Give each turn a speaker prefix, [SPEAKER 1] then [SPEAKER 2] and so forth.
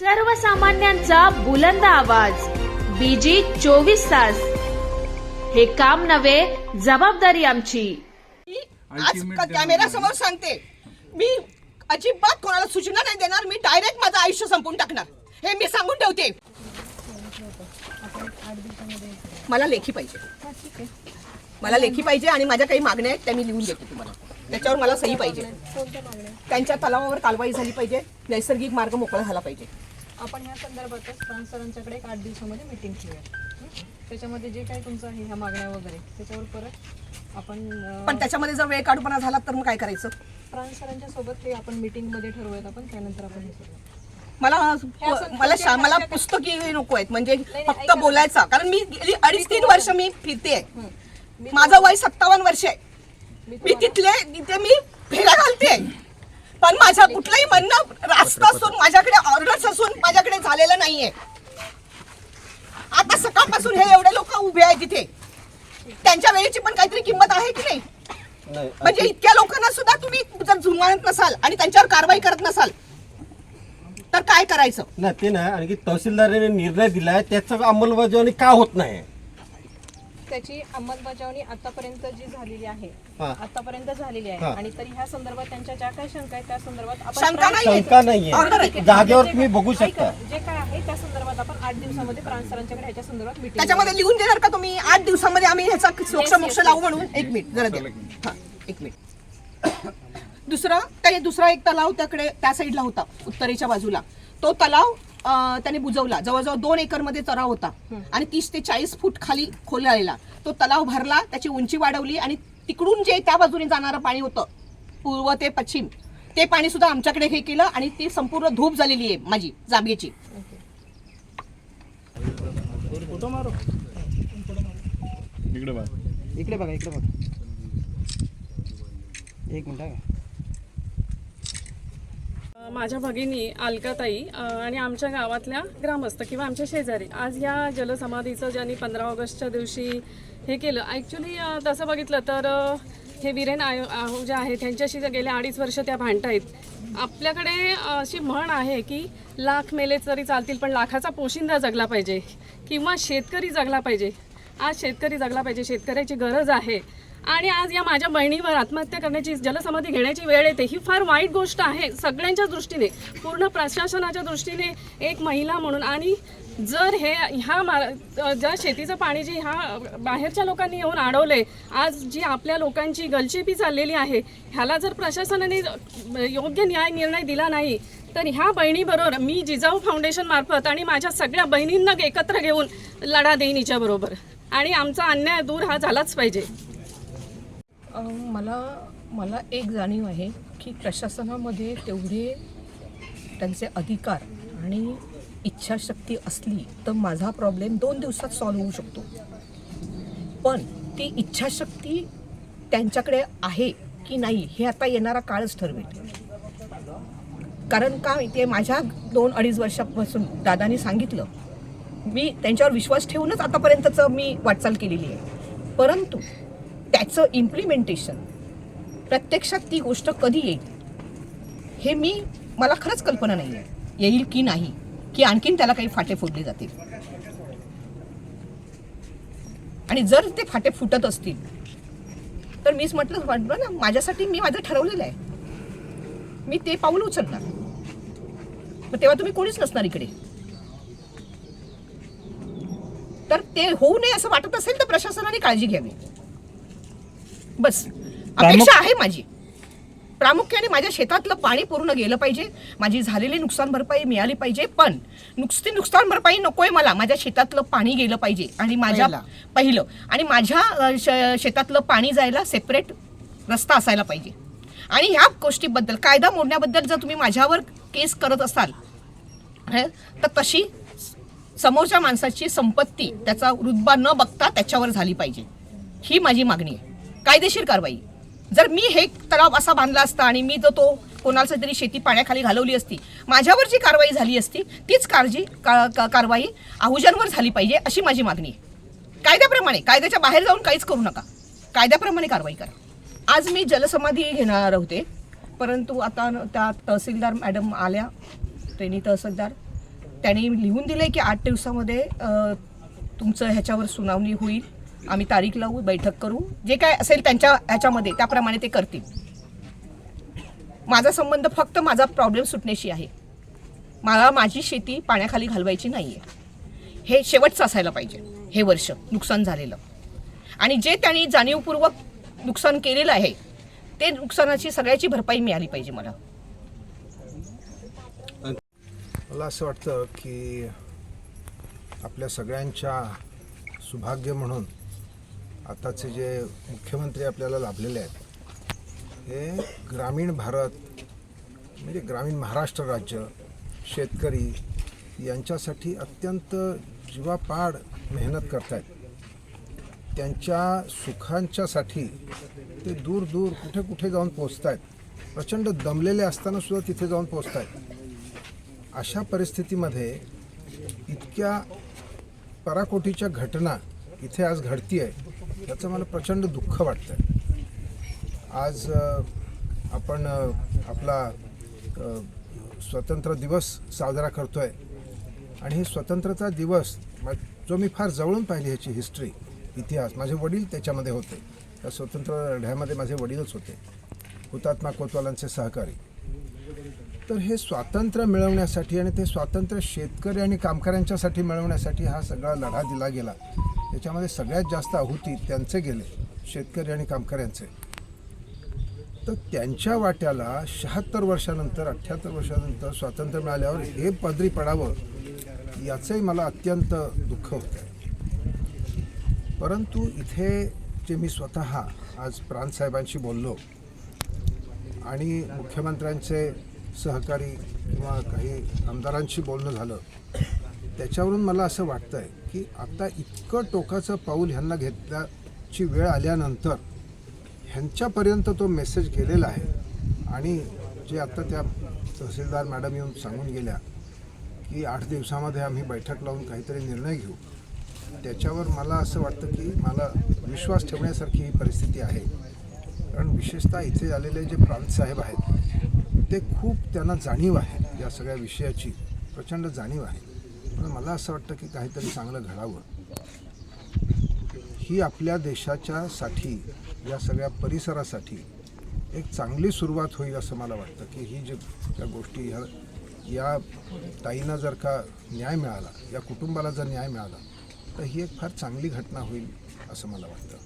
[SPEAKER 1] सर्वसामान्यांचा बुलंद आवाज. बीजी चोवीस तास. हे काम नव्हे जबाबदारी आमची.
[SPEAKER 2] आज कॅमेरा समोर सांगते. मी अजिबात कोणाला सूचना नाही देणार मी डायरेक्ट माझं आयुष्य संपून टाकणार. हे मी सांगून ठेवते. मला लेखी पाहिजे. मला लेखी पाहिजे आणि माझ्या काही मागण्या आहेत त्या मी लिहून देते तुम्हाला. त्याच्यावर मला सही पाहिजे. त्यांच्या तलावावर कारवाई झाली पाहिजे. नैसर्गिक मार्ग मोकळा झाला पाहिजे.
[SPEAKER 3] आपण ह्या संदर्भातच सरांच्याकडे एक आठ दिवसामध्ये मीटिंग ठेवूया? त्याच्यामध्ये जे काही तुमचं आहे ह्या मागण्या वगैरे त्याच्यावर परत आपण
[SPEAKER 2] पण त्याच्यामध्ये जर वेळ काढूपणा झाला तर मग काय करायचं?
[SPEAKER 3] फ्रान्स सरांच्या सोबत ते आपण मीटिंगमध्ये ठरवूयात आपण त्यानंतर आपण हे करूया.
[SPEAKER 2] मला मला शा- मला पुस्तकी नको आहेत म्हणजे फक्त बोलायचा. कारण मी गेली अडीच तीन वर्ष मी फिरते माझं वय सत्तावन्न वर्ष आहे. मी तिथले तिथे मी फेऱ्या घालते पण माझ्या कुठलंही म्हणणं रास्त असून माझ्याकडे ऑर्डर्स असून माझ्याकडे झालेलं नाहीये. आता सकाळपासून हे एवढे लोक उभे आहेत तिथे त्यांच्या वेळेची पण काहीतरी किंमत आहे की नाही? म्हणजे इतक्या लोकांना सुद्धा तुम्ही जर जुमानत नसाल आणि त्यांच्यावर कारवाई करत नसाल तर काय करायचं?
[SPEAKER 4] नाही ते नाही आणखी तहसीलदाराने निर्णय दिलाय त्याचं अंमलबजावणी का होत नाही?
[SPEAKER 3] त्याची अंमलबजावणी आतापर्यंत जी झालेली आहे
[SPEAKER 4] हा.
[SPEAKER 3] आतापर्यंत झालेली आहे
[SPEAKER 4] हा.
[SPEAKER 3] आणि तरी ह्या संदर्भात त्यांच्या ज्या काही शंका आहेत त्या संदर्भात आपण
[SPEAKER 2] शंका
[SPEAKER 3] फ्रान्स-
[SPEAKER 2] नाहीये.
[SPEAKER 4] शंका नाहीये
[SPEAKER 2] Order आहे.
[SPEAKER 4] जागेवर तुम्ही बघू
[SPEAKER 3] ऐका,
[SPEAKER 4] शकता
[SPEAKER 3] जे काय आहे त्या संदर्भात आपण आठ दिवसामध्ये फ्रान्स सरांच्याकडे ह्याच्या संदर्भात मीटिंग
[SPEAKER 2] त्याच्यामध्ये लिहून देणार का तुम्ही आठ दिवसामध्ये आम्ही ह्याचा सोक्ष मोक्ष. लावू म्हणून एक मिनिट जरा द्या हा एक मिनिट दुसरा काही दुसरा एक तलाव त्याकडे त्या साईडला होता उत्तरेच्या बाजूला तो तलाव त्याने बुजवला. जवळजवळ दोन एकरमध्ये तलाव होता. आणि तीस ते चाळीस फूट खाली खोललेला तो तलाव भरला त्याची उंची वाढवली आणि तिकडून जे त्या बाजूने जाणारं पाणी होतं पूर्व ते पश्चिम ते पाणी सुद्धा आमच्याकडे हे केलं आणि ती संपूर्ण धूप झालेली आहे माझी जागेची
[SPEAKER 5] इकडे बघ
[SPEAKER 6] इकडे बघा इकडे बघा. एक मिनिट.
[SPEAKER 7] माझ्या भगिनी अलकाताई आणि आमच्या गावातल्या ग्रामस्थ किंवा आमच्या शेजारी. आज या जलसमाधीचं ज्यांनी पंधरा ऑगस्टच्या दिवशी हे केलं ॲक्च्युली तसं बघितलं तर हे वीरेन आयो जे आहेत त्यांच्याशी जर गेले अडीच वर्ष त्या भांडत आहेत आपल्याकडे अशी म्हण आहे की लाख मेले तरी चालतील पण लाखाचा पोशिंदा जगला पाहिजे किंवा शेतकरी जगला पाहिजे. आज शेतकरी जगला पाहिजे शेतकऱ्याची गरज आहे. आणि आज या माझ्या बहिणीवर आत्महत्या करण्याची जलसमाधी घेण्याची वेळ येते. ही फार वाईट गोष्ट आहे सगळ्यांच्या दृष्टीने पूर्ण प्रशासनाच्या दृष्टीने एक महिला म्हणून. आणि जर हे ह्या मा ज्या शेतीचं पाणी जे ह्या बाहेरच्या लोकांनी येऊन अडवले आज जी आपल्या लोकांची गलचेपी चाललेली आहे ह्याला जर प्रशासनाने योग्य न्याय निर्णय दिला नाही तर ह्या बहिणीबरोबर मी जिजाऊ फाउंडेशन मार्फत आणि माझ्या सगळ्या बहिणींना एकत्र घेऊन लढा देईन हिच्याबरोबर. आणि आमचा अन्याय दूर हा झालाच पाहिजे.
[SPEAKER 2] मला मला एक जाणीव आहे की प्रशासनामध्ये तेवढे त्यांचे अधिकार आणि इच्छाशक्ती असली तर माझा प्रॉब्लेम दोन दिवसात सॉल्व्ह होऊ शकतो. पण ती इच्छाशक्ती त्यांच्याकडे आहे की नाही हे आता येणारा काळच ठरवेल. कारण का ते माझ्या दोन अडीच वर्षापासून दादानी सांगितलं मी त्यांच्यावर विश्वास ठेवूनच आतापर्यंतचं मी वाटचाल केलेली आहे. परंतु त्याचं इम्प्लिमेंटेशन प्रत्यक्षात ती गोष्ट कधी येईल हे मी मला खरंच कल्पना नाही आहे येईल की नाही की आणखीन त्याला काही फाटे फोडले जातील. आणि जर ते फाटे फुटत असतील तर मीच म्हटलं म्हटलं ना माझ्यासाठी मी माझं ठरवलेलं आहे. मी ते पाऊल उचलणार. मग तेव्हा तुम्ही कोणीच नसणार इकडे. तर ते होऊ नये असं वाटत असेल तर प्रशासनाने काळजी घ्यावी. बस. अपेक्षा आहे माझी. प्रामुख्याने माझ्या शेतातलं पाणी पूर्ण गेलं पाहिजे. माझी झालेली नुकसान भरपाई मिळाली पाहिजे. पण नुसती नुकसान भरपाई नकोय मला. माझ्या शेतातलं पाणी गेलं पाहिजे. आणि माझ्या पहिलं. आणि माझ्या शेतातलं पाणी जायला सेपरेट रस्ता असायला पाहिजे. आणि ह्या गोष्टीबद्दल कायदा मोडण्याबद्दल जर तुम्ही माझ्यावर केस करत असाल तर तशी समोरच्या माणसाची संपत्ती त्याचा रुतबा न बघता त्याच्यावर झाली पाहिजे. ही माझी मागणी आहे. कायदेशीर कारवाई. जर मी हे तलाव असा बांधला असता आणि मी जर तो कोणाचा तरी शेती पाण्याखाली घालवली असती माझ्यावर जी कारवाई झाली असती तीच काळजी का- का- कारवाई आहुजांवर झाली पाहिजे अशी माझी मागणी. आहे कायद्याप्रमाणे कायद्याच्या बाहेर जाऊन काहीच करू नका. कायद्याप्रमाणे कारवाई करा. आज मी जलसमाधी घेणार होते परंतु आता त्या तहसीलदार मॅडम आल्या ट्रेनी तहसीलदार त्यांनी लिहून दिले की आठ दिवसामध्ये तुमचं ह्याच्यावर सुनावणी होईल. आम्ही तारीख लावू बैठक करू. जे काय असेल त्यांच्या ह्याच्यामध्ये त्याप्रमाणे ते करतील. माझा संबंध फक्त माझा प्रॉब्लेम सुटण्याशी आहे. मला माझी शेती पाण्याखाली घालवायची नाही आहे हे शेवटचं असायला पाहिजे. हे वर्ष नुकसान झालेलं. आणि जे त्यांनी जाणीवपूर्वक नुकसान केलेलं आहे ते नुकसानाची सगळ्याची भरपाई मिळाली पाहिजे मला.
[SPEAKER 8] मला असं वाटतं की आपल्या सगळ्यांच्या सुभाग्य म्हणून आताचे जे मुख्यमंत्री आपल्याला लाभलेले आहेत हे ग्रामीण भारत म्हणजे ग्रामीण महाराष्ट्र राज्य शेतकरी यांच्यासाठी अत्यंत जीवापाड मेहनत करत आहेत त्यांच्या सुखांच्यासाठी ते दूर दूर कुठे कुठे जाऊन पोचत आहेत प्रचंड दमलेले असताना सुद्धा तिथे जाऊन पोचत आहेत अशा परिस्थितीमध्ये इतक्या पराकोटीच्या घटना इथे आज घडती आहे याचं मला प्रचंड दुःख वाटतं आहे आज आपण आपला स्वतंत्र दिवस साजरा करतो आहे आणि हे स्वतंत्रता दिवस जो मी फार जवळून पाहिली ह्याची हिस्ट्री इतिहास माझे वडील त्याच्यामध्ये होते. त्या स्वतंत्र लढ्यामध्ये माझे वडीलच होते. हुतात्मा कोतवालांचे सहकारी. तर हे स्वातंत्र्य मिळवण्यासाठी आणि ते स्वातंत्र्य शेतकरी आणि कामगारांच्यासाठी मिळवण्यासाठी हा सगळा लढा दिला गेला. याच्यामध्ये सगळ्यात जास्त आहुती त्यांचे गेले शेतकरी आणि कामकऱ्यांचे तर त्यांच्या वाट्याला शहात्तर वर्षानंतर अठ्ठ्याहत्तर वर्षानंतर स्वातंत्र्य मिळाल्यावर हे पदरी पडावं याचंही मला अत्यंत दुःख होतं. आहे परंतु इथे जे मी स्वतः आज प्रांतसाहेबांशी बोललो आणि मुख्यमंत्र्यांचे सहकारी किंवा काही आमदारांशी बोलणं झालं त्याच्यावरून मला असं वाटतं आहे की आता इतकं टोकाचं पाऊल ह्यांना घेतल्याची वेळ आल्यानंतर ह्यांच्यापर्यंत तो मेसेज गेलेला आहे. आणि जे आता त्या तहसीलदार मॅडम येऊन सांगून गेल्या की आठ दिवसामध्ये आम्ही बैठक लावून काहीतरी निर्णय घेऊ. त्याच्यावर मला असं वाटतं की मला विश्वास ठेवण्यासारखी ही परिस्थिती आहे. कारण विशेषतः इथे आलेले जे प्रांतसाहेब आहेत ते खूप त्यांना जाणीव आहे या सगळ्या विषयाची प्रचंड जाणीव आहे. पण मला असं वाटतं की काहीतरी चांगलं घडावं. ही आपल्या देशाच्या साठी या सगळ्या परिसरासाठी एक चांगली सुरुवात होईल असं मला वाटतं की ही जे त्या गोष्टी ह्या या ताईंना जर का न्याय मिळाला या कुटुंबाला जर न्याय मिळाला तर ही एक फार चांगली घटना होईल असं मला वाटतं.